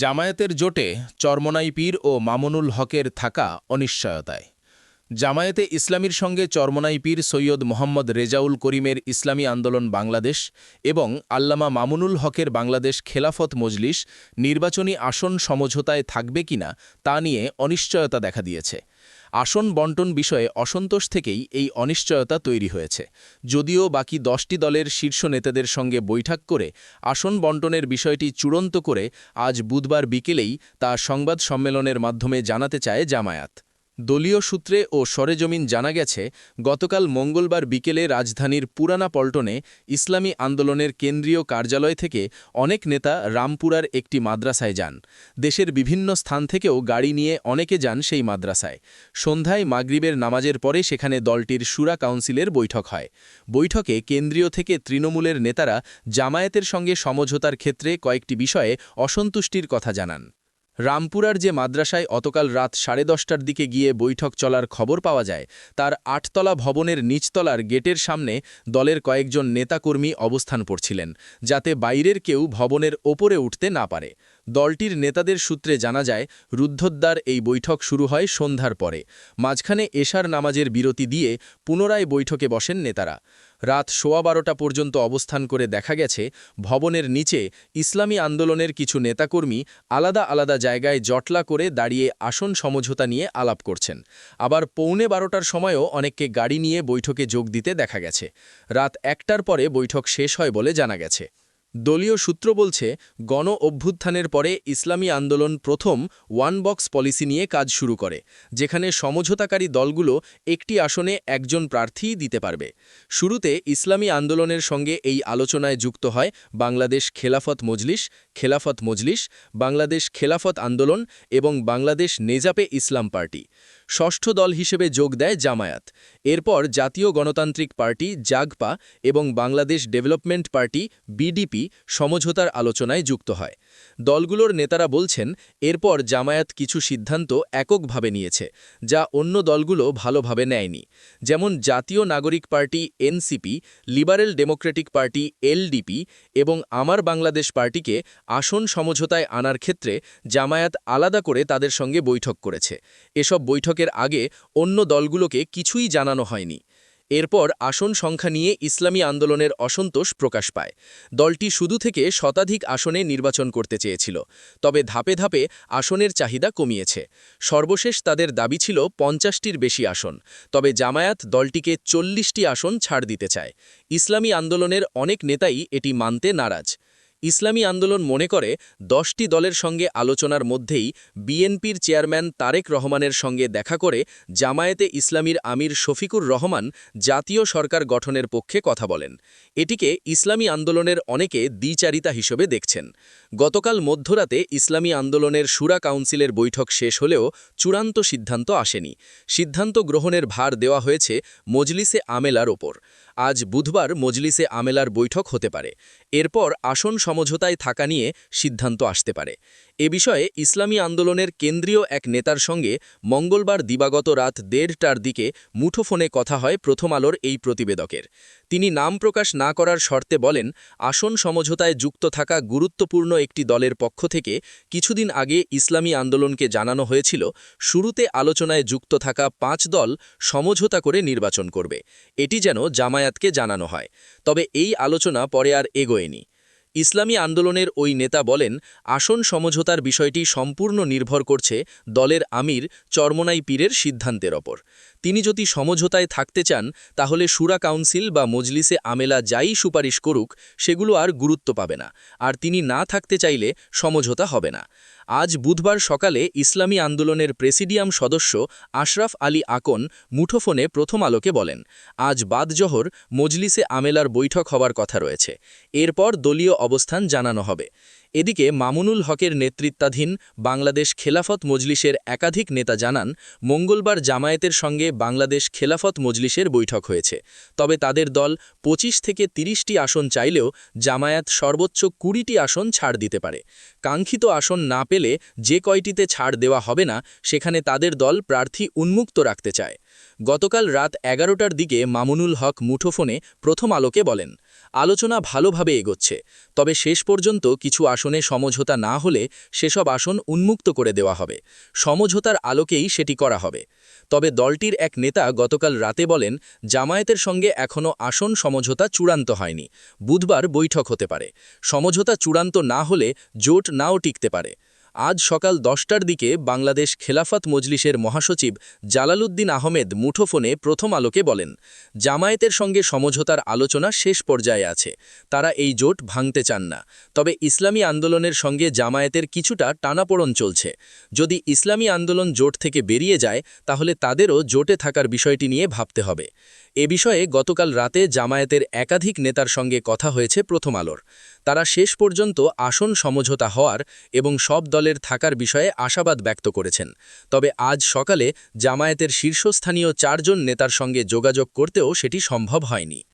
জামায়াতের জোটে চরমনাই পীর ও মামুনুল হকের থাকা অনিশ্চয়তায়। জামায়াতে ইসলামীর সঙ্গে চরমনাই পীর সৈয়দ মোহাম্মদ রেজাউল করিমের ইসলামী আন্দোলন বাংলাদেশ এবং আল্লামা মামুনুল হকের বাংলাদেশ খেলাফত মজলিস নির্বাচনী আসন সমঝোতায় থাকবে কিনা তা নিয়ে অনিশ্চয়তা দেখা দিয়েছে। আসন বন্টন বিষয়ে অসন্তোষ থেকেই এই অনিশ্চয়তা তৈরি হয়েছে। যদিও বাকি দশটি দলের শীর্ষ নেতাদের সঙ্গে বৈঠক করে আসন বন্টনের বিষয়টি চূড়ান্ত করে আজ বুধবার বিকেলেই তা সংবাদ সম্মেলনের মাধ্যমে জানাতে চায় জামায়াত। দলীয় সূত্রে ও সরেজমিন জানা গেছে, গতকাল মঙ্গলবার বিকেলে রাজধানীর পুরানা পল্টনে ইসলামী আন্দোলনের কেন্দ্রীয় কার্যালয় থেকে অনেক নেতা রামপুরার একটি মাদ্রাসায় যান। দেশের বিভিন্ন স্থান থেকেও গাড়ি নিয়ে অনেকে যান সেই মাদ্রাসায়। সন্ধ্যায় মাগরিবের নামাজের পরে সেখানে দলটির সুরা কাউন্সিলের বৈঠক হয়। বৈঠকে কেন্দ্রীয় থেকে তৃণমূলের নেতারা জামায়াতের সঙ্গে সমঝোতার ক্ষেত্রে কয়েকটি বিষয়ে অসন্তুষ্টির কথা জানান। রামপুরার যে মাদ্রাসায় অতকাল রাত সাড়ে দশটার দিকে গিয়ে বৈঠক চলার খবর পাওয়া যায়, তার আটতলা ভবনের নিচতলার গেটের সামনে দলের কয়েকজন নেতাকর্মী অবস্থান করছিলেন যাতে বাইরের কেউ ভবনের ওপরে উঠতে না পারে। দলটির নেতাদের সূত্রে জানা যায়, রুদ্ধদ্বার এই বৈঠক শুরু হয় সন্ধ্যার পরে। মাঝখানে এশার নামাজের বিরতি দিয়ে পুনরায় বৈঠকে বসেন নেতারা। রাত সোয়া বারোটা পর্যন্ত অবস্থান করে দেখা গেছে, ভবনের নিচে ইসলামী আন্দোলনের কিছু নেতাকর্মী আলাদা আলাদা জায়গায় জটলা করে দাঁড়িয়ে আসন সমঝোতা নিয়ে আলাপ করছেন। আবার পৌনে বারোটার সময়ও অনেককে গাড়ি নিয়ে বৈঠকে যোগ দিতে দেখা গেছে। রাত একটার পরে বৈঠক শেষ হয় বলে জানা গেছে। দলীয় সূত্র বলছে, গণ অভ্যুত্থানের পরে ইসলামী আন্দোলন প্রথম ওয়ান বক্স পলিসি নিয়ে কাজ শুরু করে, যেখানে সমঝোতাকারী দলগুলো একটি আসনে একজন প্রার্থীই দিতে পারবে। শুরুতে ইসলামী আন্দোলনের সঙ্গে এই আলোচনায় যুক্ত হয় বাংলাদেশ খেলাফত মজলিস খেলাফত মজলিস, বাংলাদেশ খেলাফত আন্দোলন এবং বাংলাদেশ নেজাপে ইসলাম পার্টি। ষষ্ঠ দল হিসেবে যোগ দেয় জামায়াত। এরপর জাতীয় গণতান্ত্রিক পার্টি জাগপা এবং বাংলাদেশ ডেভেলপমেন্ট পার্টি বিডিপি সমঝোতার আলোচনায় যুক্ত হয়। দলগুলোর নেতারা বলছেন, এরপর জামায়াত কিছু সিদ্ধান্ত এককভাবে নিয়েছে, যা অন্য দলগুলো ভালোভাবে নেয়নি। যেমন জাতীয় নাগরিক party NCP, liberal democratic party LDP এবং আমার বাংলাদেশ পার্টিকে আসন সমঝোতায় আনার ক্ষেত্রে জামায়াত আলাদা করে তাদের সঙ্গে বৈঠক করেছে। এসব বৈঠকের আগে অন্য দলগুলোকে কিছুই জানানো হয়নি। এরপর আসন সংখ্যা নিয়ে ইসলামী আন্দোলনের অসন্তোষ প্রকাশ পায়। দলটি শুধু থেকে শতাধিক আসনে নির্বাচন করতে চেয়েছিল, তবে ধাপে ধাপে আসনের চাহিদা কমিয়েছে। সর্বশেষ তাদের দাবি ছিল পঞ্চাশটির বেশি আসন, তবে জামায়াত দলটিকে চল্লিশটি আসন ছাড় দিতে চায়। ইসলামী আন্দোলনের অনেক নেতাই এটি মানতে নারাজ। ইসলামী আন্দোলন মনে করে, দশটি দলের সঙ্গে আলোচনার মধ্যেই বিএনপির চেয়ারম্যান তারেক রহমানের সঙ্গে দেখা করে জামায়াতে ইসলামীর আমির শফিকুর রহমান জাতীয় সরকার গঠনের পক্ষে কথা বলেন। এটিকে ইসলামী আন্দোলনের অনেকে দ্বিচারিতা হিসেবে দেখছেন। গতকাল মধ্যরাতে ইসলামী আন্দোলনের সুরা কাউন্সিলের বৈঠক শেষ হলেও চূড়ান্ত সিদ্ধান্ত আসেনি। সিদ্ধান্ত গ্রহণের ভার দেওয়া হয়েছে মজলিসে আমেলার ওপর। আজ বুধবার মজলিসে আমেলার বৈঠক হতে পারে। এরপর আসন সমঝোতায় থাকা নিয়ে সিদ্ধান্ত আসতে পারে। এ বিষয়ে ইসলামী আন্দোলনের কেন্দ্রীয় এক নেতার সঙ্গে মঙ্গলবার দিবাগত রাত দেড়টার দিকে মুঠোফোনে কথা হয় প্রথম আলোর এই প্রতিবেদকের। তিনি নাম প্রকাশ না করার শর্তে বলেন, আসন সমঝোতায় যুক্ত থাকা গুরুত্বপূর্ণ একটি দলের পক্ষ থেকে কিছুদিন আগে ইসলামী আন্দোলনকে জানানো হয়েছিল, শুরুতে আলোচনায় যুক্ত থাকা পাঁচ দল সমঝোতা করে নির্বাচন করবে। এটি যেন জামায়াতকে জানানো হয়। তবে এই আলোচনা পরে আর এগোয়নি। ইসলামী আন্দোলনের ওই নেতা বলেন, আসন সমঝোতার বিষয়টি সম্পূর্ণ নির্ভর করছে দলের আমির চরমনাই পীরের সিদ্ধান্তের ওপর। তিনি যদি সমঝোতায় থাকতে চান, তাহলে সুরা কাউন্সিল বা মজলিসে আমেলা যাই সুপারিশ করুক, সেগুলো আর গুরুত্ব পাবে না। আর তিনি না থাকতে চাইলে সমঝোতা হবে না। আজ বুধবার সকালে ইসলামী আন্দোলনের প্রেসিডিয়াম সদস্য আশরাফ আলী আকন মুঠোফোনে প্রথম আলোকে বলেন, আজ বাদজহর মজলিসে আমেলার বৈঠক হওয়ার কথা রয়েছে। এরপর দলীয় অবস্থান জানানো হবে। এদিকে মামুনুল হকের নেতৃত্বাধীন বাংলাদেশ খেলাফত মজলিসের একাধিক নেতা জানান, মঙ্গলবার জামায়াতের সঙ্গে বাংলাদেশ খেলাফত মজলিসের বৈঠক হয়েছে। তবে তাদের দল ২৫ থেকে ৩০টি আসন চাইলেও জামায়াত সর্বোচ্চ কুড়িটি আসন ছাড় দিতে পারে। কাঙ্ক্ষিত আসন না পেলে যে কয়টিতে ছাড় দেওয়া হবে না, সেখানে তাদের দল প্রার্থী উন্মুক্ত রাখতে চায়। গতকাল রাত এগারোটার দিকে মামুনুল হক মুঠোফোনে প্রথম আলোকে বলেন আলোচনা ভালোভাবে এগোচ্ছে। তবে শেষ পর্যন্ত কিছু আসনে সমঝোতা না হলে সেসব আসন উন্মুক্ত করে দেওয়া হবে। সমঝোতার আলোকেই সেটি করা হবে। তবে দলটির এক নেতা গতকাল রাতে বলেন, জামায়াতের সঙ্গে এখনও আসন সমঝোতা চূড়ান্ত হয়নি। বুধবার বৈঠক হতে পারে। সমঝোতা চূড়ান্ত না হলে জোট নাও টিকতে পারে। আজ সকাল দশটার দিকে বাংলাদেশ খেলাফত মজলিসের মহাসচিব জালালউদ্দিন আহমেদ মুঠোফোনে প্রথম আলোকে বলেন, জামায়াতের সঙ্গে সমঝোতার আলোচনা শেষ পর্যায়ে আছে, তারা এই জোট ভাঙতে চান না। তবে ইসলামী আন্দোলনের সঙ্গে জামায়াতের কিছুটা টানাপোড়ন চলছে। যদি ইসলামী আন্দোলন জোট থেকে বেরিয়ে যায়, তাহলে তাদেরও জোটে থাকার বিষয়টি নিয়ে ভাবতে হবে। এ বিষয়ে গতকাল রাতে জামায়াতের একাধিক নেতার সঙ্গে কথা হয়েছে প্রথম আলোর। তারা শেষ পর্যন্ত আসন সমঝোতা হওয়ার এবং সব দলের থাকার বিষয়ে আশাবাদ ব্যক্ত করেছেন। তবে আজ সকালে জামায়াতের শীর্ষস্থানীয় চারজন নেতার সঙ্গে যোগাযোগ করতেও সেটি সম্ভব হয়নি।